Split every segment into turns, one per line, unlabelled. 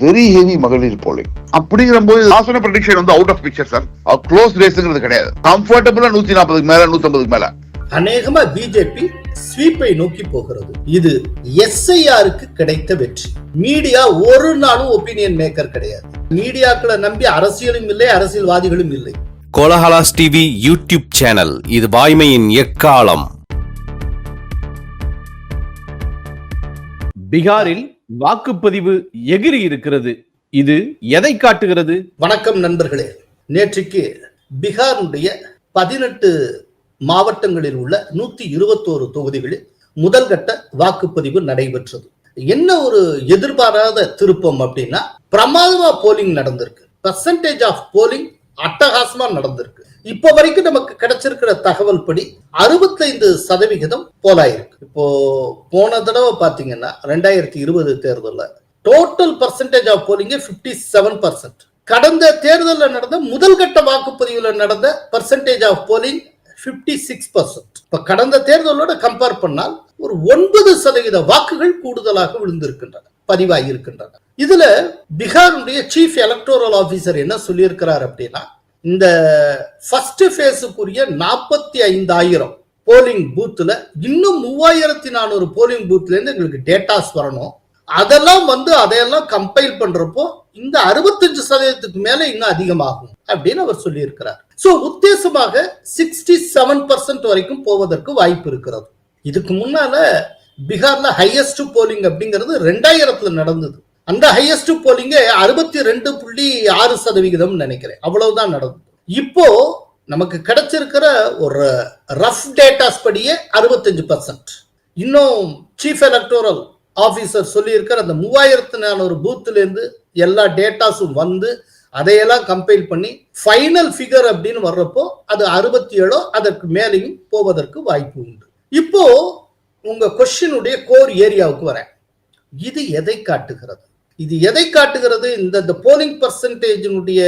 Very heavy மகளிர் polling அப்படிங்கிற போது ஆசன ப்ரடிக்ஷன் வந்து out of picture sir close ரேஸ்ங்கிறது கிடையாது. கம்ஃபர்டபுளா நூத்தி நாற்பதுக்கு மேல நூத்தி ஐம்பதுக்கு மேல.
அநேகமா பிஜேபி ஸ்வீப்பை நோக்கி போகிறது. இது எஸ்ஐஆருக்கு கிடைத்த வெற்றி. மீடியா ஒரு நாளும் ஒப்பீனியன் மேக்கர் கிடையாது. மீடியாக்களை நம்பி அரசியலும் இல்லை அரசியல்வாதிகளும் இல்லை.
Kolahalas TV YouTube channel. இது வாய்மையின் எக்காலம்.
பீகாரில் வாக்குப்பதிவு எகிரி இருக்கிறது. இது எதை காட்டுகிறது?
வணக்கம் நண்பர்களே. நேற்றுக்கு பீகாருடைய பதினெட்டு மாவட்டங்களில் உள்ள நூத்தி இருபத்தோரு தொகுதிகளில் முதல் கட்ட வாக்குப்பதிவு நடைபெற்றது. என்ன ஒரு எதிர்பாராத திருப்பம் அப்படின்னா பிரமாதமா போலிங் நடந்திருக்கு. பர்சன்டேஜ் ஆஃப் போலிங் அட்டகாசமா நடந்திருக்கு. இப்ப வரைக்கும் நமக்கு கிடைச்சிருக்கிற தகவல் படி அறுபத்தைந்து சதவிகிதம் போலாயிருக்கு. இப்போ போன தடவை பாத்தீங்கன்னா ரெண்டாயிரத்தி இருபது தேர்தலில் டோட்டல் பர்சன்டேஜ் ஆஃப் போலிங்கே பிப்டி செவன் பர்சன்ட் கடந்த தேர்தலில் நடந்த முதல் கட்ட வாக்குப்பதிவில் நடந்த percentage of polling fifty six percent இப்ப கடந்த தேர்தலோட கம்பேர் பண்ணால் ஒரு ஒன்பது சதவீத வாக்குகள் கூடுதலாக விழுந்திருக்கின்றன பதிவாகி இருக்கின்றன இதுல பீகாருடைய சீஃப் எலக்டோரல் ஆபீசர் என்ன சொல்லியிருக்கிறார் அப்படின்னா இந்த ஃபர்ஸ்ட் ஃபேஸுக்குரிய நாற்பத்தி ஐந்தாயிரம் போலிங் பூத்தில் இன்னும் மூவாயிரத்தி நானூறு போலிங் பூத்துலேருந்து எங்களுக்கு டேட்டாஸ் வரணும். அதெல்லாம் வந்து அதையெல்லாம் கம்பைல் பண்றப்போ இந்த அறுபத்தஞ்சு சதவீதத்துக்கு மேல இன்னும் அதிகமாகும் அப்படின்னு அவர் சொல்லியிருக்கிறார். சோ உத்தேசமாக சிக்ஸ்டி செவன் பர்சன்ட் வரைக்கும் போவதற்கு வாய்ப்பு இருக்கிறது. இதுக்கு முன்னால பீகார்ல ஹையஸ்ட் போலிங் அப்படிங்கிறது ரெண்டாயிரத்துல நடந்தது. அந்த ஹையஸ்ட் போலிங்க அறுபத்தி ரெண்டு புள்ளி ஆறு சதவிகிதம் நினைக்கிறேன். அவ்வளவுதான் நடந்தது இப்போ நமக்கு கிடைச்சிருக்கிற ஒரு ரஃப் டேட்டாஸ் படியே அறுபத்தஞ்சு பர்சன்ட் இன்னும் சீஃப் எலக்டோரல் ஆஃபீஸர் சொல்லியிருக்கிற அந்த மூவாயிரத்து நானூறு பூத்துலேருந்து எல்லா டேட்டாஸும் வந்து அதையெல்லாம் கம்பைல் பண்ணி ஃபைனல் ஃபிகர் அப்படின்னு வர்றப்போ அது அறுபத்தி ஏழோ அதற்கு மேலேயும் போவதற்கு வாய்ப்பு உண்டு. இப்போ உங்க கொஸ்டினுடைய கோர் ஏரியாவுக்கு வரேன். இது எதை காட்டுகிறது? இது எதை காட்டுகிறது? இந்த இந்த போலிங் பர்சன்டேஜினுடைய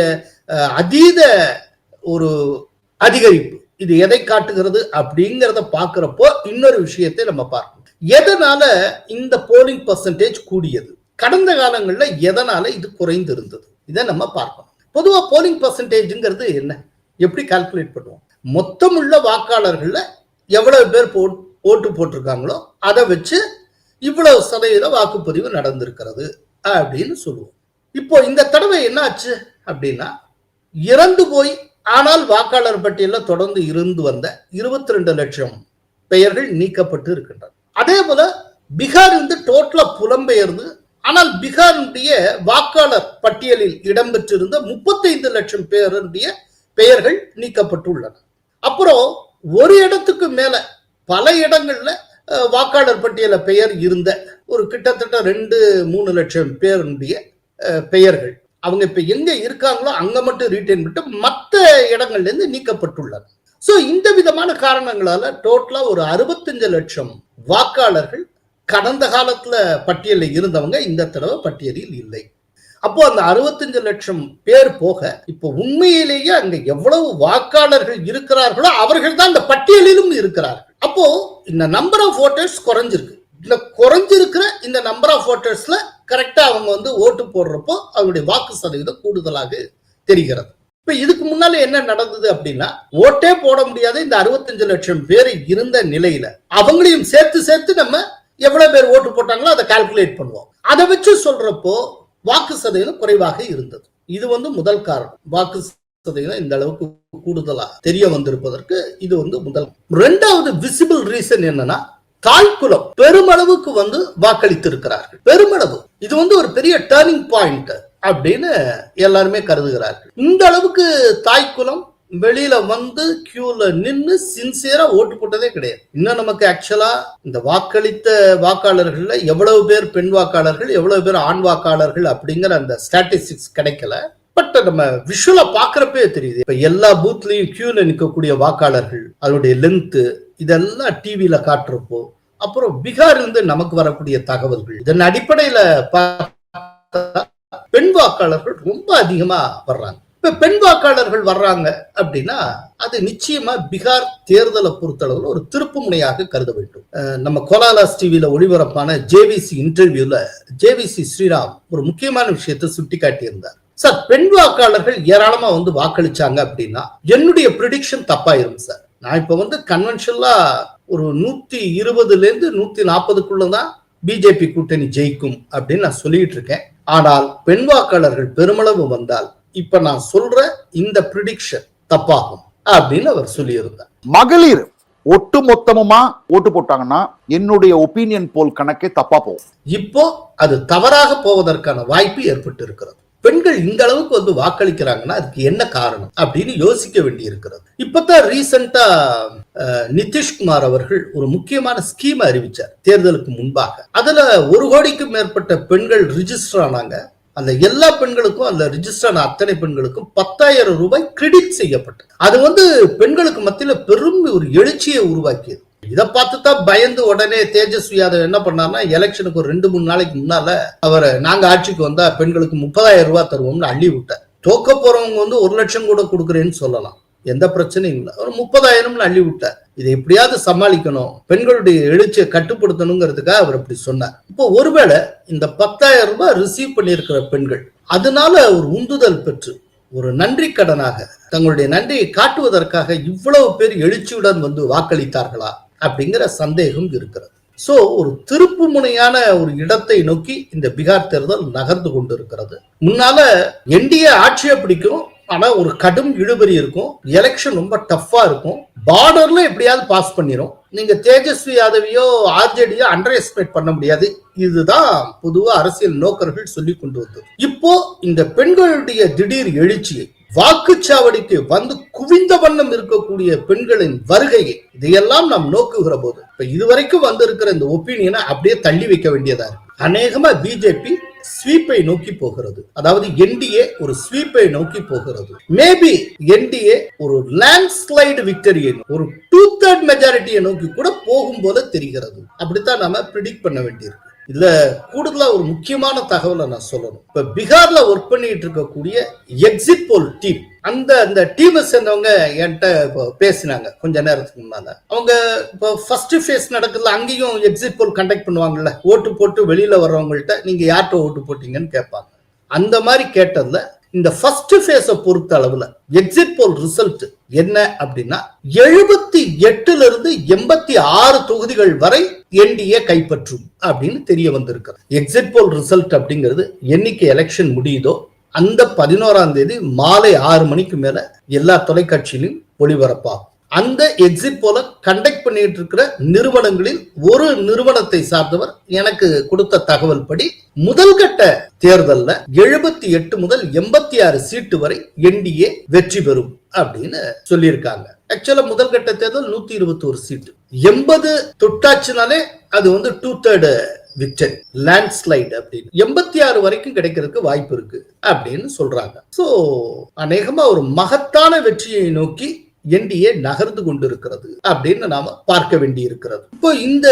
அதீத ஒரு அதிகரிப்பு. இது எதை காட்டுகிறது அப்படிங்கிறத பார்க்கிறப்போ இன்னொரு விஷயத்தை நம்ம பார்க்கணும். எதனால இந்த போலிங் பர்சன்டேஜ் கூடியது? கடந்த காலங்களில் எதனால இது குறைந்து இருந்தது இதை நம்ம பார்க்கணும். பொதுவாக போலிங் பர்சன்டேஜ்ங்கிறது என்ன? எப்படி கால்குலேட் பண்ணுவோம்? மொத்தம் உள்ள எவ்வளவு பேர் போ ஓட்டு போட்டிருக்காங்களோ அதை வச்சு இவ்வளவு சதவீத வாக்குப்பதிவு நடந்திருக்கிறது. அப்படின்னு சொல்லுவோம். இப்போ இந்த தடவை என்னாச்சு அப்படின்னா இறந்து போய் ஆனால் வாக்காளர் பட்டியலில் தொடர்ந்து இருந்து வந்த இருபத்தி ரெண்டு லட்சம் பெயர்கள் நீக்கப்பட்டு இருக்கின்றன. அதே போல பீகார் வந்து டோட்டலா புலம்பெயர்ந்து ஆனால் பீகாருடைய வாக்காளர் பட்டியலில் இடம்பெற்றிருந்த முப்பத்தைந்து லட்சம் பேருடைய பெயர்கள் நீக்கப்பட்டுள்ளன. அப்புறம் ஒரு இடத்துக்கு மேல பல இடங்கள்ல வாக்காளர் பட்டியல பெயர் இருந்த ஒரு கிட்டத்தட்ட ரெண்டு மூணு லட்சம் பேருடைய பெயர்கள். அவங்க இப்ப எங்க இருக்காங்களோ அங்க மட்டும் ரீட்டைன் பண்ணிட்டு மற்ற இடங்கள்ல இருந்து நீக்கப்பட்டுள்ளது. ஸோ இந்த விதமான காரணங்களால டோட்டலா ஒரு அறுபத்தஞ்சு லட்சம் வாக்காளர்கள் கடந்த காலத்துல பட்டியலில் இருந்தவங்க இந்த தடவை பட்டியலில் இல்லை. அப்போ அந்த அறுபத்தஞ்சு லட்சம் பேர் போக இப்போ உண்மையிலேயே அங்க எவ்வளவு வாக்காளர்கள் இருக்கிறார்களோ அவர்கள் தான் இந்த பட்டியலிலும் இருக்கிறார்கள். அப்போ இந்த நம்பர் ஆஃப் ஓட்டர்ஸ் குறைஞ்சிருக்கு. இந்த குறைஞ்சிருக்கிற இந்த நம்பர் ஆஃப் ஓட்டர்ஸ்ல கரெக்டா அவங்க வந்து ஓட்டு போடுறப்போ அவங்களுடைய வாக்கு சதவீதம் கூடுதலாக தெரிகிறது. இப்ப இதுக்கு முன்னால என்ன நடந்தது அப்படின்னா ஓட்டே போட முடியாத இந்த அறுபத்தஞ்சு லட்சம் பேர் இருந்த நிலையில அவங்களையும் சேர்த்து சேர்த்து நம்ம எவ்வளவு பேர் ஓட்டு போட்டாங்களோ அதை கால்குலேட் பண்ணுவோம். அதை வச்சு சொல்றப்போ வாக்கு சதவீதம் குறைவாக இருந்தது. இது வந்து முதல் காரணம். வாக்கு சதவீதம் இந்த அளவுக்கு கூடுதலா தெரிய வந்திருப்பதற்கு இது வந்து முதல் ரெண்டாவது விசிபிள் ரீசன் என்னன்னா தாய்க்குலம் பெருமளவுக்கு வந்து வாக்களித்து இருக்கிறார்கள் பெருமளவு. இது வந்து ஒரு பெரிய டேர்னிங் பாயிண்ட் அப்படின்னு எல்லாருமே கருதுகிறார்கள். இந்த அளவுக்கு தாய்க்குலம் வெளியில வந்து கியூல நின்று சின்சியரா ஓட்டு போட்டதே கிடையாது. இன்னும் நமக்கு ஆக்சுவலா இந்த வாக்களித்த வாக்காளர்கள்ல எவ்வளவு பேர் பெண் வாக்காளர்கள் எவ்வளவு பேர் ஆண் வாக்காளர்கள் அப்படிங்கிற அந்த ஸ்டாட்டிஸ்டிக்ஸ் கிடைக்கல. பட் நம்ம விஷுவலா பாக்குறப்பே தெரியுது. இப்ப எல்லா பூத்லயும் கியூல நிற்கக்கூடிய வாக்காளர்கள் அதனுடைய லென்த் இதெல்லாம் டிவியில காட்டுறப்போ அப்புறம் பீகார் இருந்து நமக்கு வரக்கூடிய தகவல்கள். இதன் அடிப்படையில பெண் வாக்காளர்கள் ரொம்ப அதிகமா வர்றாங்க. இப்ப பெண் வாக்காளர்கள் வர்றாங்க அப்படின்னா அது நிச்சயமா பீகார் தேர்தலை பொறுத்தளவில் ஒரு திருப்பு முனையாக கருத வேண்டும். நம்ம கோலாலாஸ் டிவியில ஒளிபரப்பான ஜேவிசி இன்டர்வியூல ஜேவிசி ஸ்ரீராம் ஒரு முக்கியமான விஷயத்தை சுட்டி காட்டியிருந்தார் சார் பெண் வாக்காளர்கள் ஏராளமா வந்து வாக்களிச்சாங்க அப்படின்னா என்னுடைய ப்ரிடிக்ஷன் தப்பாயிரும் சார். நான் இப்ப வந்து கன்வென்ஷனலா ஒரு நூத்தி இருபதுல இருந்து நூத்தி நாற்பதுக்குள்ளதான் பிஜேபி கூட்டணி ஜெயிக்கும் அப்படின்னு நான் சொல்லிட்டு இருக்கேன். ஆனால் பெண் வாக்காளர்கள் பெருமளவு வந்தால் இப்ப நான் சொல்ற இந்த ப்ரிடிக்ஷன் தப்பாகும் அப்படின்னு அவர் சொல்லியிருந்தார்.
மகளிர் ஒட்டு மொத்தமுமா ஓட்டு போட்டாங்கன்னா என்னுடைய ஒப்பீனியன் போல் கணக்கே தப்பா போகும்.
இப்போ அது தவறாக போவதற்கான வாய்ப்பு ஏற்பட்டு இருக்கிறது பெண்கள் இந்த அளவுக்கு வந்து வாக்களிக்கிறாங்கன்னா அதுக்கு என்ன காரணம் அப்படின்னு யோசிக்க வேண்டி இருக்கிறது இப்பதான் ரீசெண்டா நிதிஷ்குமார் அவர்கள் ஒரு முக்கியமான ஸ்கீம் அறிவிச்சார் தேர்தலுக்கு முன்பாக. அதுல ஒரு கோடிக்கும் மேற்பட்ட பெண்கள் ரிஜிஸ்டர் ஆனாங்க. அந்த எல்லா பெண்களுக்கும் அந்த ரிஜிஸ்டர் அத்தனை பெண்களுக்கும் பத்தாயிரம் ரூபாய் கிரெடிட் செய்யப்பட்டது. அது வந்து பெண்களுக்கு மத்தியில பெரும் ஒரு எழுச்சியை உருவாக்கியது. இதை பார்த்து தான் பயந்து உடனே தேஜஸ்வி யாதவ் என்ன பண்ணார்னா எலெக்ஷனுக்கு ஒரு ரெண்டு மூணு நாளைக்கு முன்னால அவரை நாங்க ஆட்சிக்கு வந்தா பெண்களுக்கு முப்பதாயிரம் ரூபாய் தருவோம்னு அள்ளி விட்டார். தோக்க போறவங்க வந்து ஒரு லட்சம் கூட கொடுக்குறேன்னு சொல்லலாம். எந்த பிரச்சனையும் இல்லை. ஒரு முப்பதாயிரம்னு அள்ளி விட்டார். இதை எப்படியாவது சமாளிக்கணும். பெண்களுடைய எழுச்சியை கட்டுப்படுத்தணுங்கிறதுக்காக அவர் அப்படி சொன்னார். இப்போ ஒருவேளை இந்த பத்தாயிரம் ரூபாய் ரிசீவ் பண்ணியிருக்கிற பெண்கள் அதனால ஒரு உந்துதல் பெற்று ஒரு நன்றி கடனாக தங்களுடைய நன்றியை காட்டுவதற்காக இவ்வளவு பேர் எழுச்சியுடன் வந்து வாக்களித்தார்களா அப்படிங்கிற சந்தேகம் இருக்கிறது. சோ ஒரு திருப்பு முனையான ஒரு இடத்தை நோக்கி இந்த பீகார் தேர்தல் நகர்ந்து கொண்டிருக்கிறது. முன்னால என்டிஏ ஆட்சியை பிடிக்கும் ஆனா ஒரு கடும் இழுபறி இருக்கும். எலெக்ஷன் ரொம்ப டஃப்பா இருக்கும். பார்டர்ல எப்படியாவது பாஸ் பண்ணிரும். நீங்க தேஜஸ்வி யாதவியோ ஆர்ஜேடியோ அண்டர் எஸ்டிமேட் பண்ண முடியாது. இதுதான் பொதுவா அரசியல் நோக்கர்கள் சொல்லி கொண்டு வந்தது. இப்போ இந்த பெண்களுடைய திடீர் எழுச்சியை வாக்குச்சாவடிக்கு வந்து குவிந்த வண்ணம் இருக்கக்கூடிய பெண்களின் வருகையை இதையெல்லாம் நாம் நோக்குகிற போது இப்ப இதுவரைக்கும் வந்திருக்கிற இந்த ஒப்பீனியனை அப்படியே தள்ளி வைக்க வேண்டியதா இருக்கு. அநேகமா பிஜேபி ஸ்வீப்பை நோக்கி போகிறது. அதாவது என்டிஏ ஒரு ஸ்வீப்பை நோக்கி போகிறது. மேபி என்டிஏ ஒரு லேண்ட்ஸ்லைடு விக்டரியை ஒரு டூ தேர்ட் மெஜாரிட்டியை நோக்கி கூட போகும் போல தெரிகிறது. அப்படித்தான் நாம ப்ரிடிக்ட் பண்ண வேண்டியிருக்கு. இதுல கூடுதலா ஒரு முக்கியமான தகவலை நான் சொல்லணும். இப்ப பீகார்ல ஒர்க் பண்ணிட்டு இருக்கக்கூடிய எக்ஸிட் போல் டீம் அந்த அந்த டீமை சேர்ந்தவங்க என்கிட்ட இப்போ பேசினாங்க கொஞ்ச நேரத்துக்கு முன்னால. அவங்க இப்போ ஃபர்ஸ்ட் ஃபேஸ் நடக்குதுல அங்கேயும் எக்ஸிட் போல் கண்டக்ட் பண்ணுவாங்கல்ல? ஓட்டு போட்டு வெளியில வர்றவங்கள்ட்ட நீங்க யார்கிட்ட ஓட்டு போட்டீங்கன்னு கேட்பாங்க. அந்த மாதிரி கேட்டதுல இந்த ஃபர்ஸ்ட் ஃபேஸை பொறுத்த அளவுல எக்ஸிட் போல் ரிசல்ட் என்ன அப்படின்னா எழுபத்தி எட்டுல இருந்து எண்பத்தி ஆறு தொகுதிகள் வரை என்டிஏ கைப்பற்றும் அப்படின்னு தெரிய வந்திருக்கிறது. எக்ஸிட் போல் ரிசல்ட் அப்படிங்கிறது என்னைக்கு எலெக்ஷன் முடியுதோ அந்த பதினோராம் தேதி மாலை ஆறு மணிக்கு மேல எல்லா தொலைக்காட்சியிலும் ஒளிபரப்பாகும். அந்த எக்ஸிட் போல கண்டக்ட் பண்ணிட்டு இருக்கிற நிறுவனங்களில் ஒரு நிறுவனத்தை சார்ந்தவர் எனக்கு கொடுத்த தகவல் படி முதல் கட்ட தேர்தல்ல எழுபத்தி எட்டு முதல் எண்பத்தி ஆறு சீட்டு வரை என்டிஏ வெற்றி பெறும் அப்படின்னு சொல்லியிருக்காங்க. ஆக்சுவலா முதல் கட்ட தேர்தல் நூத்தி இருபத்தி ஒரு சீட்டு. எண்பது தொட்டாச்சுனாலே அது வந்து டூ தேர்டு விக்டரி லேண்ட்ஸ்லைடு அப்படின்னு. எண்பத்தி ஆறு வரைக்கும் கிடைக்கிறதுக்கு வாய்ப்பு இருக்கு அப்படின்னு சொல்றாங்க. சோ அநேகமா ஒரு மகத்தான வெற்றியை நோக்கி என்டிஏ நகர்ந்து கொண்டிருக்கிறது அப்படின்னு நாம பார்க்க வேண்டி இருக்கிறது இப்போ இந்த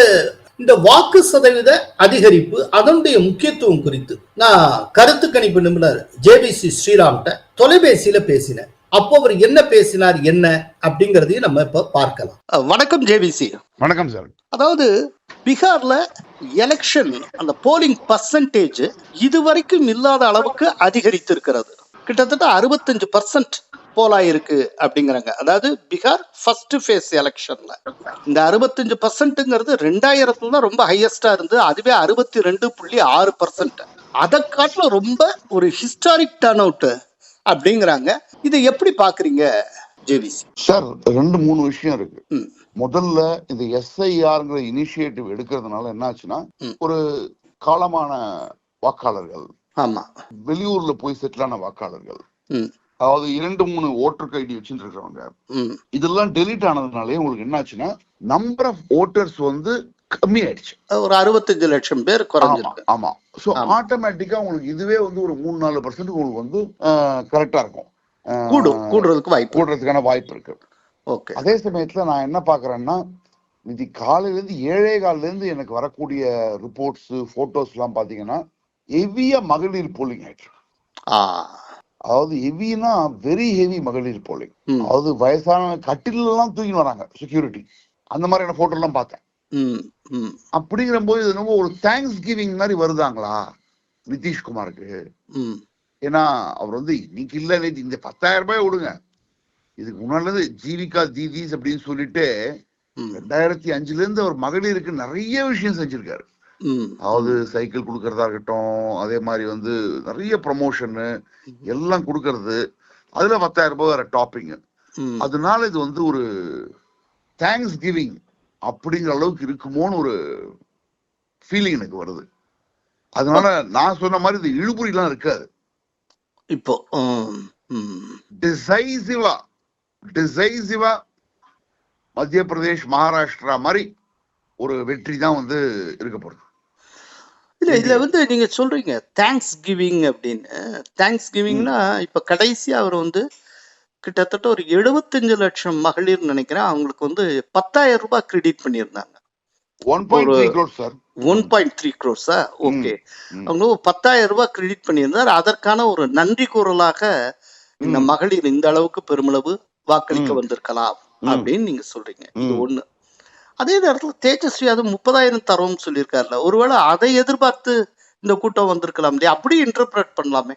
இந்த வாக்கு சதவீத அதிகரிப்பு அதனுடைய முக்கியத்துவம் குறித்து நான் கருத்து கணிப்பு நிபுணர் ஜேபிசி ஸ்ரீராம்கிட்ட தொலைபேசியில பேசினேன். அப்போ அவர் என்ன பேசினார் என்ன அப்படிங்கறதையும் நம்ம இப்ப பார்க்கலாம். வணக்கம் ஜேபிசி.
வணக்கம் சார்.
அதாவது பீகார்ல எலெக்ஷன் அந்த போலிங் பர்சன்டேஜ் இதுவரைக்கும் இல்லாத அளவுக்கு அதிகரித்திருக்கிறது. கிட்டத்தட்ட அறுபத்தஞ்சு பர்சன்ட் போலாயிருக்கு அப்படிங்கிறாங்க. அதாவது பீகார் ஃபர்ஸ்ட் ஃபேஸ் எலெக்ஷன்ல இந்த அறுபத்தஞ்சு பர்சன்ட்ங்கிறது ரெண்டாயிரத்துல தான் ரொம்ப ஹையஸ்டா இருந்து அதுவே அறுபத்தி ரெண்டு புள்ளி ஆறு பர்சன்ட் அதை காட்டிலும் ரொம்ப ஒரு ஹிஸ்டாரிக் டர்ன் அவுட் அப்படிங்கிறாங்க. இதை எப்படி பாக்குறீங்க ஜேவிசி?
சார் ரெண்டு மூணு விஷயம் இருக்கு. முதல்ல இந்த எஸ்ஐஆர்ங்கிற இனிஷியேட்டிவ் எடுக்கிறதுனால என்னாச்சுன்னா
ம்.
ஒரு காலமான வாக்காளர்கள்
ஆமா.
வெளியூர்ல போய் செட்டில் ஆன வாக்காளர்கள். அதாவது இரண்டு மூணு ஓட்டர் ஐடி வச்சுட்டு இருக்கிறவங்க இதெல்லாம் டெலீட் ஆனதுனாலே உங்களுக்கு என்னாச்சுன்னா நம்பர் ஆஃப் ஓட்டர்ஸ் வந்து கம்மி ஆயிடுச்சு
ஒரு அறுபத்தஞ்சு லட்சம் பேர் குறைஞ்சிருக்கு.
ஆமா சோ. ஆட்டோமேட்டிக்கா உங்களுக்கு இதுவே வந்து ஒரு மூணு நாலு பர்சன்ட் உங்களுக்கு வந்து கரெக்டா இருக்கும்.
கூடும் கூடுறதுக்கு வாய்ப்பு.
கூடுறதுக்கான வாய்ப்பு இருக்கு.
ஓகே.
அதே சமயத்துல நான் என்ன பாக்குறேன்னா இது காலையில இருந்து ஏழே காலில இருந்து எனக்கு வரக்கூடிய ரிப்போர்ட்ஸ் போட்டோஸ் எல்லாம் பாத்தீங்கன்னா ஹெவியா மகளிர் போலிங் ஆயிட்டு இருக்கு.
ஆ.
அதாவது ஹெவினா வெரி ஹெவி மகளிர் போலிங்
ம்,
அதாவது வயசான கட்டில எல்லாம் தூக்கி வராங்க செக்யூரிட்டி அந்த மாதிரியான போட்டோ எல்லாம் பார்த்தேன். அப்படிங்கிற போது என்னமோ ஒரு தேங்க்ஸ் கிவிங் மாதிரி வருதாங்களா? நிதிஷ்குமாருக்கு. ஏன்னா அவர் வந்து இன்னைக்கு இல்ல நேத்து இந்த பத்தாயிரம் ரூபாய் விடுங்க. இதுக்கு முன்னாடி ஜீவிகா தீதீஸ் அப்படின்னு சொல்லிட்டு ரெண்டாயிரத்தி அஞ்சுல இருந்து அவர் மகளிருக்கு நிறைய விஷயம் செஞ்சிருக்காரு. அதாவது சைக்கிள் கொடுக்கறதா இருக்கட்டும் அதே மாதிரி வந்து நிறைய ப்ரமோஷனு எல்லாம் கொடுக்கறது. அதுல பத்தாயிரம் ரூபாய் வேற டாப்பிங். அதனால இது வந்து ஒரு தேங்க்ஸ் கிவிங் அப்படிங்கிற அளவுக்கு இருக்குமோன்னு ஒரு ஃபீலிங் எனக்கு வருது. அதனால நான் சொன்ன மாதிரி இது இழுபறிலாம் இருக்காது.
இப்போ
டிசைசிவா டிசைசிவா மத்திய பிரதேஷ் மகாராஷ்டிரா மாதிரி ஒரு வெற்றி தான் வந்து இருக்க போறது
இல்ல இதுல வந்து நீங்க சொல்றீங்க தேங்க்ஸ் கிவிங் அப்படின்னு தேங்க்ஸ் கிவிங்னா இப்ப கடைசியா அவர் வந்து கிட்டத்தட்ட ஒரு 75 லட்சம் மகளிர் நினைக்கிறேன் அவங்களுக்கு வந்து பத்தாயிரம் ரூபாய் கிரெடிட் பண்ணியிருந்தாங்க
one point three crore sir
one point three க்ரோஸா okay. அவங்க ஒரு பத்தாயிரம் ரூபாய் கிரெடிட் பண்ணியிருந்தார் அதற்கான ஒரு நன்றி கூறலாக இந்த. மகளிர் இந்த அளவுக்கு பெருமளவு வாக்களிக்க. வந்திருக்கலாம். அப்படின்னு நீங்க சொல்றீங்க இது. ஒண்ணு அதே நேரத்துல தேஜஸ்வி யாதவ் முப்பதாயிரம் தரோம்னு சொல்லியிருக்காருல்ல ஒருவேளை அதை எதிர்பார்த்து இந்த கூட்டம் வந்திருக்கலாம் இல்லையா? அப்படி இன்டர்பிரட் பண்ணலாமே.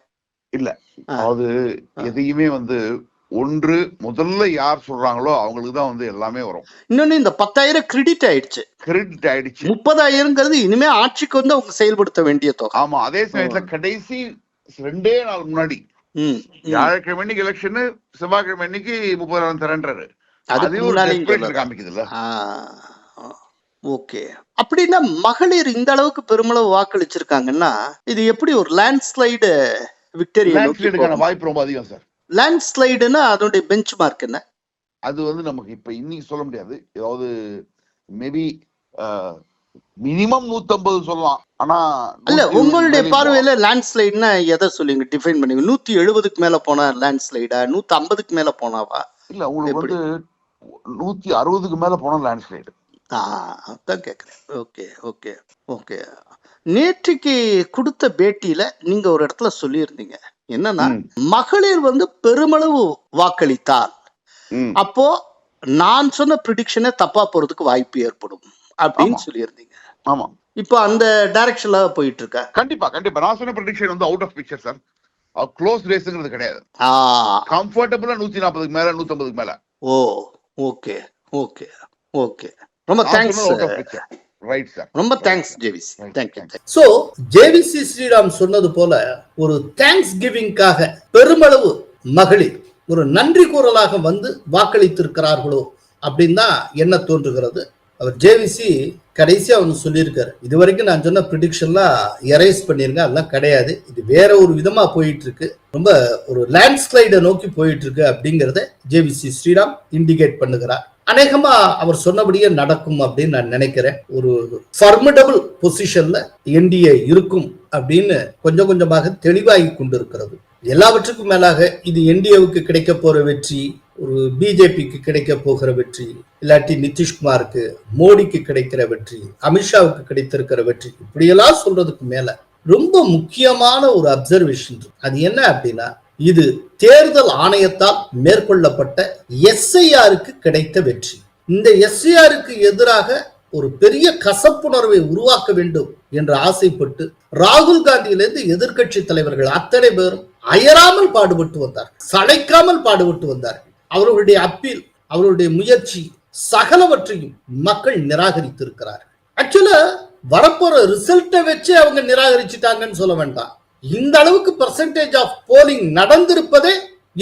இல்ல.
ஆ.
எதையுமே வந்து ஒன்று முதல்ல யார் சொல்றாங்களோ அவங்களுக்கு தான் வந்து எல்லாமே வரும்.
இன்னொன்னு இந்த பத்தாயிரம் கிரெடிட் ஆயிடுச்சு.
கிரெடிட் ஆயிடுச்சு.
முப்பதாயிரங்கிறது இனிமே ஆட்சிக்கு வந்து அவங்க செயல்படுத்த வேண்டிய தொகை.
ஆமா அதே சமயத்துல கடைசி ரெண்டே நாள் முன்னாடி. வியாழக்கிழமை அன்னைக்கு எலெக்ஷன் செவ்வாய்க்கிழமை அன்னைக்கு முப்பதாயிரம் தரேன்றாரு. அதே. காமிக்குதுல்ல.
ஓகே. அப்படின்னா மகளிர் இந்த அளவுக்கு பெருமளவு வாக்களிச்சிருக்காங்கன்னா இது எப்படி ஒரு லேண்ட்ஸ்லைடு விக்டரி
வாய்ப்பு ரொம்ப அதிகம் சார்
லேண்ட்ஸ்லைடுன்னா அதனுடைய பெஞ்ச் மார்க் என்ன?
அது வந்து நமக்கு இப்ப இன்னைக்கு சொல்ல முடியாது. ஏதாவது மேபி மினிமம் நூத்தம்பது சொல்லலாம். ஆனா
இல்ல
120
உங்களுடைய பார்வையில லேண்ட்ஸ்லைட்னா எதை சொல்லுங்க டிஃபைன் பண்ணுங்க நூத்தி எழுபதுக்கு மேல போனா லேண்ட்ஸ்லைடா நூத்தி ஐம்பதுக்கு மேல போனாவா.
இல்ல உங்களுக்கு? வந்து நூத்தி அறுபதுக்கு மேல போனா லேண்ட்ஸ்லைடு
ஆ அதான் கேக்குறேன். Okay okay okay. நேற்றுக்கு கொடுத்த பேட்டியில நீங்க ஒரு இடத்துல சொல்லியிருந்தீங்க. என்னன்னா. மகளிர் வந்து பெருமளவு வாக்களித்தால்
ம்.
அப்போ நான் சொன்ன ப்ரிடிக்ஷனே தப்பா போறதுக்கு வாய்ப்பு ஏற்படும் அப்படின்னு. சொல்லியிருந்தீங்க.
ஆமா.
இப்போ அந்த டைரக்ஷன்ல போயிட்டு இருக்க?
கண்டிப்பா கண்டிப்பா. நான் சொன்ன ப்ரெடிக்ஷன் வந்து out of picture sir close ரேஸுங்கிறது கிடையாது. கம்ஃபர்டபுளா நூத்தி நாற்பதுக்கு மேல நூத்தி ஐம்பதுக்கு மேல.
Oh okay okay okay. ரொம்ப தேங்க்ஸ்
சார்
ரொம்ப thanks JVC thank you
so JVC Sriram சொன்னது போல ஒரு தேங்க்ஸ் கிவிங்காக பெருமளவு மகளிர் ஒரு நன்றி கூறலாக வந்து வாக்களித்திருக்கிறார்களோ அப்படின்னு தான் என்ன தோன்றுகிறது? அவர் ஜேவிசி கடைசியா ஒன்று சொல்லியிருக்காரு. இது வரைக்கும் நான் சொன்ன ப்ரிடிக்ஷன்லாம் எரேஸ் பண்ணிருங்க. அதெல்லாம் கிடையாது. இது வேற ஒரு விதமா போயிட்டு இருக்கு ரொம்ப ஒரு லேண்ட்ஸ்லைடை நோக்கி போயிட்டு இருக்கு அப்படிங்கறத ஜேவிசி ஸ்ரீராம் இண்டிகேட் பண்ணுகிறார். அநேகமா அவர் சொன்னபடியே நடக்கும் அப்படின்னு நான் நினைக்கிறேன். ஒரு ஃபர்மிடபிள் பொசிஷன்ல என்டிஏ இருக்கும் அப்படின்னு கொஞ்சம் கொஞ்சமாக தெளிவாகி கொண்டிருக்கிறது. எல்லாவற்றுக்கும் மேலாக இது என்டிஏவுக்கு கிடைக்க போற வெற்றி ஒரு பிஜேபிக்கு கிடைக்க போகிற வெற்றி இல்லாட்டி நிதிஷ்குமாருக்கு மோடிக்கு கிடைக்கிற வெற்றி அமித்ஷாவுக்கு கிடைத்திருக்கிற வெற்றி இப்படியெல்லாம் சொல்றதுக்கு மேல ரொம்ப முக்கியமான ஒரு அப்சர்வேஷன் அது என்ன அப்படின்னா இது தேர்தல் ஆணையத்தால் மேற்கொள்ளப்பட்ட எஸ்ஐஆருக்கு கிடைத்த வெற்றி. இந்த எஸ்ஐஆருக்கு எதிராக ஒரு பெரிய கசப்புணர்வை உருவாக்க வேண்டும் என்று ஆசைப்பட்டு ராகுல் காந்தியிலிருந்து எதிர்கட்சி தலைவர்கள் அத்தனை பேரும் அயராமல் பாடுபட்டு வந்தார். சளைக்காமல் பாடுபட்டு வந்தார். அவர்களுடைய அப்பீல் அவர்களுடைய முயற்சி சகலவற்றையும் மக்கள் நிராகரித்திருக்கிறார்கள். ஆக்சுவலா வரப்போற ரிசல்ட்டை வச்சு அவங்க நிராகரிச்சிட்டாங்கன்னு சொல்ல வேண்டாம். இந்த அளவுக்கு பர்சன்டேஜ் ஆஃப் போலிங் நடந்திருப்பதே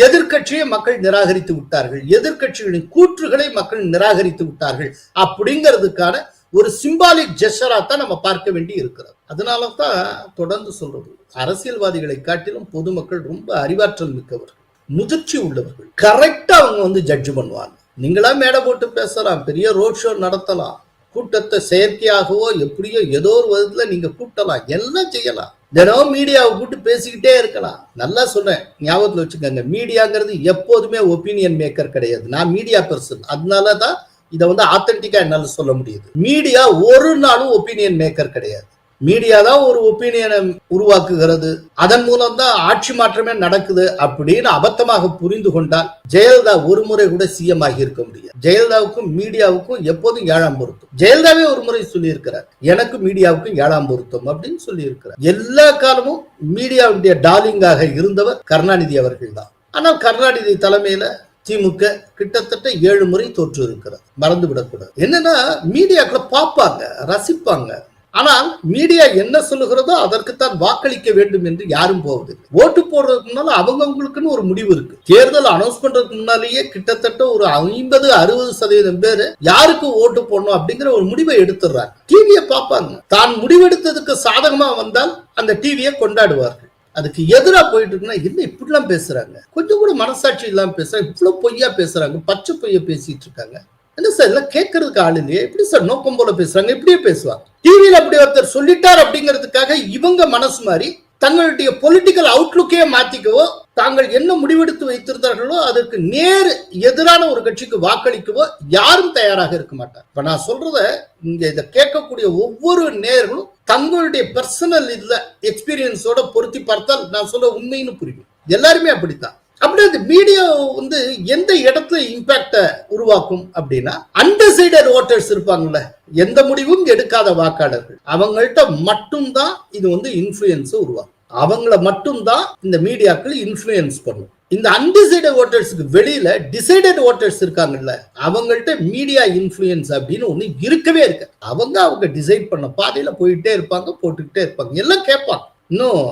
எதிர்க்கட்சியை மக்கள் நிராகரித்து விட்டார்கள். எதிர்க்கட்சிகளின் கூற்றுகளை மக்கள் நிராகரித்து விட்டார்கள். அப்படிங்கிறதுக்கான ஒரு சிம்பாலிக் ஜெஸ்டரா தான் நம்ம பார்க்க வேண்டி இருக்கிறது. அதனால தான் தொடர்ந்து சொல்றது. அரசியல்வாதிகளை காட்டிலும் பொதுமக்கள் ரொம்ப அறிவாற்றல் மிக்கவர்கள் முதிர்ச்சி உள்ளவர்கள். கரெக்டா அவங்க வந்து ஜட்ஜ் பண்ணுவாங்க. நீங்களா மேடை போட்டு பேசலாம் பெரிய ரோட் ஷோ நடத்தலாம் கூட்டத்தை செயற்கையாகவோ எப்படியோ ஏதோ ஒரு விதத்துல நீங்க கூட்டலாம் எல்லாம் செய்யலாம். தினம் மீடியாவை கூட்டு பேசிக்கிட்டே இருக்கலாம். நல்லா சொல்றேன் ஞாபகத்தில் வச்சுக்கோங்க. மீடியாங்கிறது எப்போதுமே ஒப்பீனியன் மேக்கர் கிடையாது. நான் மீடியா பர்சன் அதனால தான் இதை வந்து ஆத்தென்டிக்கா என்னால் சொல்ல முடியுது. மீடியா ஒரு நாளும் ஒப்பீனியன் மேக்கர் கிடையாது. மீடியா தான் ஒரு ஒப்பீனியனை உருவாக்குகிறது. அதன் மூலம் தான் ஆட்சி மாற்றமே நடக்குது அப்படின்னு அபத்தமாக புரிந்து கொண்டால் ஜெயலலிதா ஒரு முறை கூட சிஎம் ஆகி இருக்க முடியாது. ஜெயலலிதாவுக்கும் மீடியாவுக்கும் எப்போதும் ஏழாம் பொருத்தம். ஜெயலலிதாவே ஒரு முறை சொல்லியிருக்கிறார். எனக்கு மீடியாவுக்கும் ஏழாம் பொருத்தம் அப்படின்னு சொல்லியிருக்கிறார். எல்லா காலமும் மீடியாவுடைய டார்லிங்காக இருந்தவர் கருணாநிதி அவர்கள் தான். ஆனால் கருணாநிதி தலைமையில திமுக கிட்டத்தட்ட ஏழு முறை தோற்று இருக்கிறது மறந்து விடக்கூடாது என்னன்னா மீடியாக்களை பார்ப்பாங்க ரசிப்பாங்க. ஆனால் மீடியா என்ன சொல்லுகிறதோ அதற்குத்தான் வாக்களிக்க வேண்டும் என்று யாரும் போவது ஓட்டு போடுறதுக்கு முன்னால அவங்கவுங்களுக்குன்னு ஒரு முடிவு இருக்கு. தேர்தல் அனௌன்ஸ் பண்றதுக்கு முன்னாலேயே கிட்டத்தட்ட ஒரு ஐம்பது அறுபது சதவீதம் பேர் யாருக்கு ஓட்டு போடணும் அப்படிங்கிற ஒரு முடிவை எடுத்துடுறாங்க. டிவியை பார்ப்பாங்க. தான் முடிவெடுத்ததுக்கு சாதகமா வந்தால் அந்த டிவியை கொண்டாடுவார்கள். அதுக்கு எதிராக போயிட்டு இருக்குன்னா என்ன இப்படிலாம் பேசுறாங்க? கொஞ்சம் கூட மனசாட்சி இல்லாமல் பேசுறாங்க. இவ்வளவு பொய்யா பேசுறாங்க. பச்சை பொய்ய பேசிட்டு இருக்காங்க. என்ன சார் எல்லாம் கேட்கறதுக்கு ஆள் இல்லையே. எப்படி சார் நோக்கம் போல பேசுறாங்க? இப்படியே பேசுவாங்க டிவியில் அப்படி ஒருத்தர் சொல்லிட்டார் அப்படிங்கிறதுக்காக இவங்க மனசு மாதிரி தங்களுடைய பொலிட்டிக்கல் அவுட்லுக்கே மாத்திக்கவோ தாங்கள் என்ன முடிவெடுத்து வைத்திருந்தார்களோ அதற்கு நேர் எதிரான ஒரு கட்சிக்கு வாக்களிக்கவோ யாரும் தயாராக இருக்க மாட்டார். இப்ப நான் சொல்றத இங்க இதை கேட்கக்கூடிய ஒவ்வொரு நேர்களும் தங்களுடைய பர்சனல் இதுல எக்ஸ்பீரியன்ஸோட பொருத்தி பார்த்தால் நான் சொல்ல உண்மைன்னு புரியும். எல்லாருமே அப்படித்தான். அப்படி அந்த மீடியா வந்து எந்த இடத்துல இம்பாக்டை உருவாக்கும் அப்படின்னா அன்டிசைடட் ஓட்டர்ஸ் இருப்பாங்கல்ல எந்த முடிவும் எடுக்காத வாக்காளர்கள். அவங்கள்ட்ட மட்டும்தான் இது வந்து இன்ஃபுளுயன்ஸ் உருவாக்கும். அவங்கள மட்டும்தான் இந்த மீடியாக்கள் இன்ஃபுளுயன்ஸ் பண்ணும். இந்த அன்டிசைடட் ஓட்டர்ஸ்க்கு வெளியில டிசைடட் ஓட்டர்ஸ் இருக்காங்கல்ல அவங்கள்ட்ட மீடியா இன்ஃபுளுயன்ஸ் அப்படின்னு ஒண்ணு இருக்கவே இருக்கு அவங்க அவங்க டிசைட் பண்ண பாதையில போயிட்டே இருப்பாங்க போட்டுக்கிட்டே இருப்பாங்க. எல்லாம் கேட்பாங்க. இன்னும்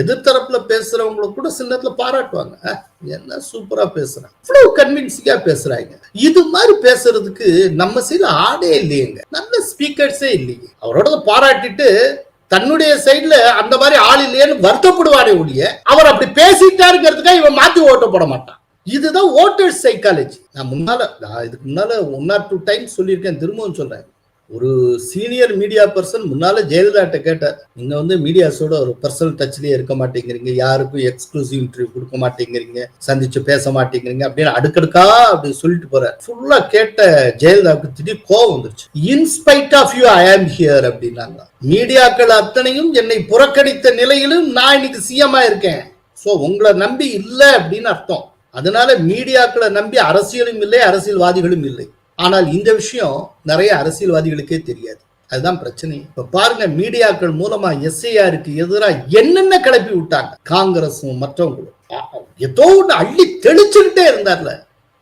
எதிர்த்தரப்புல பேசுறவங்கள கூட சில நேரத்துல பாராட்டுவாங்க. என்ன சூப்பரா பேசுறான் இவ்வளவு கன்வின்சிங்கா பேசுறாங்க. இது மாதிரி பேசுறதுக்கு நம்ம சைடுல ஆடே இல்லையேங்க. நல்ல ஸ்பீக்கர்ஸே இல்லையே. அவரோட பாராட்டிட்டு தன்னுடைய சைடுல அந்த மாதிரி ஆள் இல்லையேன்னு வருத்தப்படுவாரே ஒழிய அவர் அப்படி பேசிட்டாருங்கிறதுக்காக இவன் மாத்தி ஓட்ட போட மாட்டான். இதுதான் ஓட்டர்ஸ் சைக்காலஜி நான் முன்னால நான் இதுக்கு முன்னால ஒன் ஆர் டூ டைம் சொல்லியிருக்கேன் திரும்பவும் சொல்றேன். ஒரு சீனியர் மீடியா பர்சன் முன்னால ஜெயலலிதாட்ட கேட்டார் நீங்க வந்து மீடியாஸோட ஒரு பர்சனல் டச்லயே இருக்க மாட்டேங்கிறீங்க யாருக்கும் எக்ஸ்க்ளூசிவ் இன்டர்வியூ கொடுக்க மாட்டேங்கிறீங்க சந்திச்சு பேச மாட்டேங்கிறீங்க அப்படின்னு அடுக்கடுக்கா அப்படி சொல்லிட்டு போறார். ஃபுல்லா கேட்ட ஜெயலலிதாவுக்கு திடீர் கோவம் வந்துருச்சு. இன்ஸ்பைட் ஆஃப் யூ ஐ ஆம் ஹியர் அப்படின்னாங்க. மீடியாக்கள் அத்தனையும் என்னை புறக்கணித்த நிலையிலும் நான் இன்னைக்கு சிஎம்மா இருக்கேன். சோ உங்களை நம்பி இல்லை அப்படின்னு அர்த்தம். அதனால மீடியாக்களை நம்பி அரசியலும் இல்லை அரசியல்வாதிகளும் இல்லை. ஆனால் இந்த விஷயம் நிறைய அரசியல்வாதிகளுக்கே தெரியாது. அதுதான் பிரச்சனை. இப்ப பாருங்க மீடியாக்கள் மூலமா எஸ்ஐஆருக்கு எதிராக என்னென்ன கிளப்பி விட்டாங்க? காங்கிரஸும் மற்றவங்களும். ஏதோ ஒண்ணு அள்ளி தெளிச்சுக்கிட்டே இருந்தார்ல.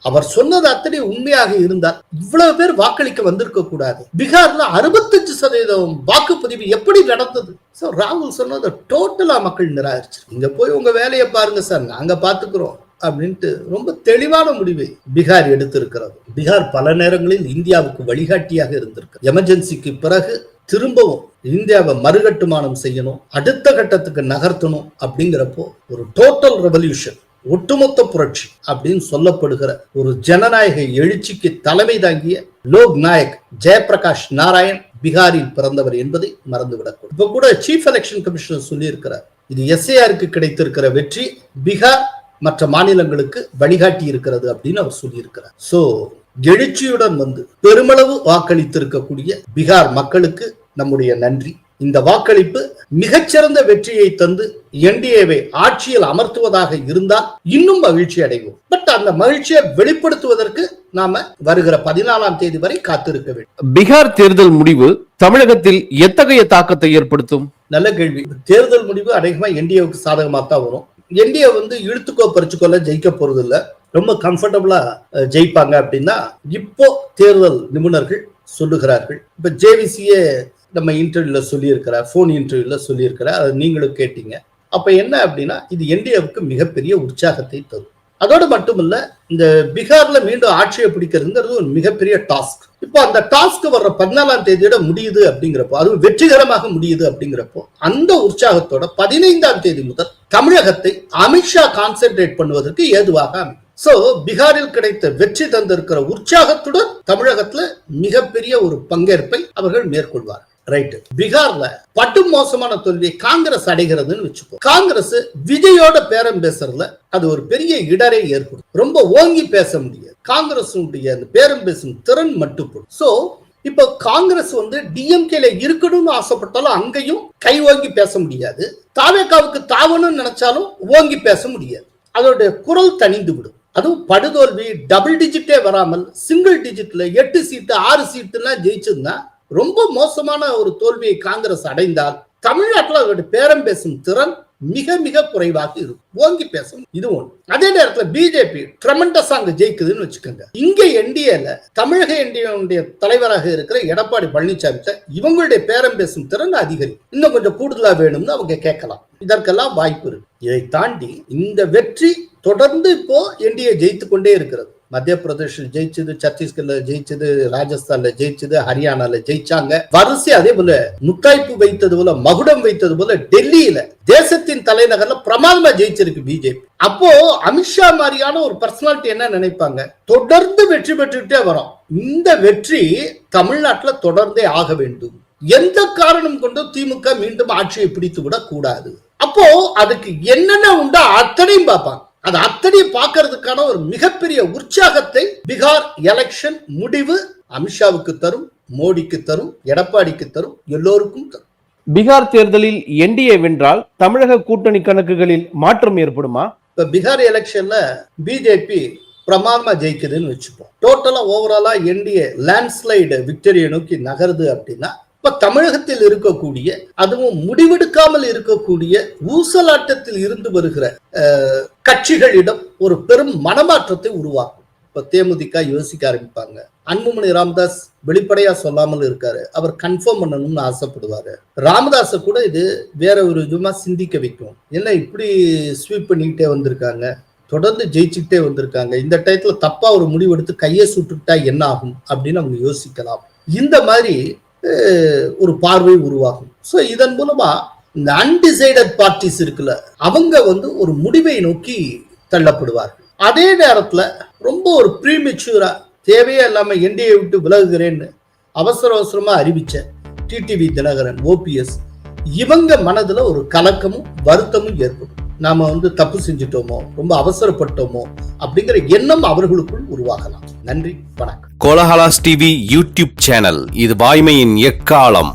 அவர் சொன்னது அத்தனை உண்மையாக இருந்தால் இவ்வளவு பேர் வாக்களிக்க வந்திருக்க கூடாது. பீகார்ல அறுபத்தஞ்சு சதவீதம் வாக்குப்பதிவு எப்படி நடந்தது? சார் ராகுல் சொன்னதை டோட்டலா மக்கள் நிராகரிச்சு இங்க போய் உங்க வேலையை பாருங்க சார். நாங்க பாத்துக்கிறோம். அப்படின்ட்டு ரொம்ப தெளிவான முடிவை பீகார் எடுத்திருக்கிறது. பீகார் பல நேரங்களில் இந்தியாவுக்கு வழிகாட்டியாக இருந்திருக்கு. எமர்ஜென்சிக்கு பிறகு திரும்பவும் இந்தியாவை மறுகட்டுமானம் செய்யணும் அடுத்த கட்டத்துக்கு நகர்த்தணும் அப்படிங்கிறப்போ ஒரு டோட்டல் ரெவல்யூஷன் ஒட்டுமொத்த புரட்சி அப்படின்னு சொல்லப்படுகிற ஒரு ஜனநாயக எழுச்சிக்கு தலைமை தாங்கிய லோக் நாயக் ஜெயபிரகாஷ் நாராயண் பீகாரில் பிறந்தவர் என்பதை மறந்துவிடக்கூடும் இப்ப கூட சீஃப் எலெக்ஷன் கமிஷனர் சொல்லியிருக்கிறார். இது எஸ்ஏஆருக்கு கிடைத்திருக்கிற வெற்றி. பீகார் மற்ற மாநிலங்களுக்கு வழிகாட்டி இருக்கிறது அப்படின்னு அவர் சொல்லியிருக்கிறார். சோ எழுச்சியுடன் வந்து பெருமளவு வாக்களித்திருக்கக்கூடிய பீகார் மக்களுக்கு நம்முடைய நன்றி. இந்த வாக்களிப்பு மிகச்சிறந்த வெற்றியை தந்து என்டிஏவை ஆட்சியில் அமர்த்துவதாக இருந்தால் இன்னும் மகிழ்ச்சி அடைவோம். பட் அந்த மகிழ்ச்சியை வெளிப்படுத்துவதற்கு நாம வருகிற பதினாலாம் தேதி வரை காத்திருக்க வேண்டும்.
பீகார் தேர்தல் முடிவு தமிழகத்தில் எத்தகைய தாக்கத்தை ஏற்படுத்தும்?
நல்ல கேள்வி. தேர்தல் முடிவு அநேகமா என்டிஏவுக்கு சாதகமா தான் வரும். என்டிஏ வந்து இழுத்துக்கோ பறிச்சுக்கோல ஜெயிக்க போறது இல்ல ரொம்ப கம்ஃபர்டபுளா ஜெயிப்பாங்க அப்படின்னா இப்போ தேர்தல் நிபுணர்கள் சொல்லுகிறார்கள். இப்ப ஜேவிசியே நம்ம இன்டர்வியூல சொல்லியிருக்கிறார் ஃபோன் இன்டர்வியூல சொல்லியிருக்கிறார் அதை நீங்களும் கேட்டீங்க. அப்ப என்ன அப்படின்னா இது என்டிஏவுக்கு மிகப்பெரிய உற்சாகத்தை தரும். அதோடு மட்டுமல்ல இந்த பீகார்ல மீண்டும் ஆட்சியை பிடிக்கிறதுங்கிறது ஒரு மிகப்பெரிய டாஸ்க் இப்போ அந்த டாஸ்க் வர்ற பதினாலாம் தேதியோட முடியுது அப்படிங்கிறப்போ அதுவும் வெற்றிகரமாக முடியுது அப்படிங்கிறப்போ அந்த உற்சாகத்தோட பதினைந்தாம் தேதி முதல் தமிழகத்தை அமித்ஷா கான்சென்ட்ரேட் பண்ணுவதற்கு ஏதுவாக அமையும். சோ பீகாரில் கிடைத்த வெற்றி தந்திருக்கிற உற்சாகத்துடன் தமிழகத்துல மிகப்பெரிய ஒரு பங்கேற்பை அவர்கள் மேற்கொள்வார்கள். ரைட்டு பீகார்ல பட்டு மோசமான தோல்வியை காங்கிரஸ் அடைகிறதுன்னு வச்சுக்கோ. காங்கிரஸ் விஜயோட பேரம் பேசுறதுல அது ஒரு பெரிய இடரை ஏற்படும். ரொம்ப ஓங்கி பேச முடியாது. காங்கிரஸ் அந்த பேரம் பேசும் திறன் மட்டுப்படும் சோ இப்போ காங்கிரஸ் வந்து டிஎம்கேல இருக்கணும்னு ஆசைப்பட்டாலும் அங்கேயும் கை ஓங்கி பேச முடியாது. தாவேக்காவுக்கு தாவணும்னு நினைச்சாலும் ஓங்கி பேச முடியாது. அதோட குரல் தணிந்து விடும். அதுவும் படுதோல்வி டபுள் டிஜிட்டே வராமல் சிங்கிள் டிஜிட்ல எட்டு சீட்டு ஆறு சீட்டுலாம் ஜெயிச்சிருந்தா ரொம்ப மோசமான ஒரு தோல்வியை காங்கிரஸ் அடைந்தால் தமிழ்நாட்டில் அவருடைய பேரம் பேசும் திறன் மிக மிக குறைவாக இருக்கும். ஓங்கி பேசும் இது ஒண்ணு. அதே நேரத்துல பிஜேபி ட்ரமெண்டஸ் அங்க ஜெயிக்குதுன்னு வச்சுக்கோங்க. இங்க என்டிஏல தமிழக என்டிஏனுடைய தலைவராக இருக்கிற எடப்பாடி பழனிசாமி இவங்களுடைய பேரம் பேசும் திறன் அதிகரிக்கும். இன்னும் கொஞ்சம் கூடுதலா வேணும்னு அவங்க கேட்கலாம். இதற்கெல்லாம் வாய்ப்பு இருக்கு. இதை தாண்டி இந்த வெற்றி தொடர்ந்து இப்போ என்டிஏ ஜெயித்து கொண்டே இருக்கிறது. மத்திய பிரதேசில் ஜெயிச்சது சத்தீஸ்கர்ல ஜெயிச்சது ராஜஸ்தான்ல ஜெயிச்சது ஹரியானால ஜெயிச்சாங்க. வரிசை அதே போல முத்தாய்ப்பு வைத்தது போல மகுடம் வைத்தது போல டெல்லியில தேசத்தின் தலைநகர்ல பிரமாதமா ஜெயிச்சிருக்கு பிஜேபி. அப்போ அமித்ஷா மாதிரியான ஒரு பர்சனாலிட்டி என்ன நினைப்பாங்க? தொடர்ந்து வெற்றி பெற்றுக்கிட்டே வரோம். இந்த வெற்றி தமிழ்நாட்டுல தொடர்ந்தே ஆக வேண்டும். எந்த காரணம் கொண்டு திமுக மீண்டும் ஆட்சியை பிடித்து விட கூடாது அப்போ அதுக்கு என்னென்ன உண்டோ அத்தனையும் பார்ப்பாங்க. அது அத்தனையும் பார்க்கறதுக்கான ஒரு மிகப்பெரிய உற்சாகத்தை பீகார் எலெக்ஷன் முடிவு அமித்ஷாவுக்கு தரும் மோடிக்கு தரும் எடப்பாடிக்கு தரும் எல்லோருக்கும் தரும்.
பீகார் தேர்தலில் என்டிஏ வென்றால் தமிழக கூட்டணி கணக்குகளில் மாற்றம் ஏற்படுமா?
இப்ப பீகார் எலெக்ஷன்ல பிஜேபி பிரமாதமா ஜெயிக்குதுன்னு வச்சுப்போம். டோட்டலா ஓவராலா என்டிஏ லேண்ட்ஸ்லைடு விக்டரியை நோக்கி நகருது அப்படின்னா இப்ப தமிழகத்தில் இருக்கக்கூடிய அதுவும் முடிவெடுக்காமல் இருக்கக்கூடிய ஊசலாட்டத்தில் இருந்து வருகிற கட்சிகளிடம் ஒரு பெரும் மனமாற்றத்தை உருவாக்கும். இப்ப தேமுதிக யோசிக்க ஆரம்பிப்பாங்க. அன்புமணி ராமதாஸ் வெளிப்படையா சொல்லாமல் இருக்காரு. அவர் கன்ஃபார்ம் பண்ணணும்னு ஆசைப்படுவாரு. ராமதாஸை கூட இது வேற ஒரு விதமா சிந்திக்க வைக்கும். என்ன இப்படி ஸ்வீப் பண்ணிக்கிட்டே வந்திருக்காங்க? தொடர்ந்து ஜெயிச்சுக்கிட்டே வந்திருக்காங்க. இந்த டயத்துல தப்பா ஒரு முடிவெடுத்து கையை சுட்டுக்கிட்டா என்ன ஆகும்? அப்படின்னு அவங்க யோசிக்கலாம். இந்த மாதிரி ஒரு பார்வை உருவாகும். ஸோ இதன் மூலமா இந்த அன்டிசைடட் பார்ட்டிஸ் இருக்குல்ல அவங்க வந்து ஒரு முடிவை நோக்கி தள்ளப்படுவார்கள். அதே நேரத்தில் ரொம்ப ஒரு ப்ரீமெச்சூரா தேவையே இல்லாமல் என்டிஏ விட்டு விலகுகிறேன்னு அவசர அவசரமாக அறிவித்த டிடிவி தினகரன் ஓபிஎஸ் இவங்க மனதில் ஒரு கலக்கமும் வருத்தமும் ஏற்படும். நாம வந்து தப்பு செஞ்சிட்டோமோ ரொம்ப அவசரப்பட்டோமோ அப்படிங்கிற எண்ணம் அவர்களுக்குள் உருவாகலாம். நன்றி வணக்கம்.
கோலஹலாஸ் டிவி யூடியூப் சேனல் இது வாய்மையின் எக்காலம்.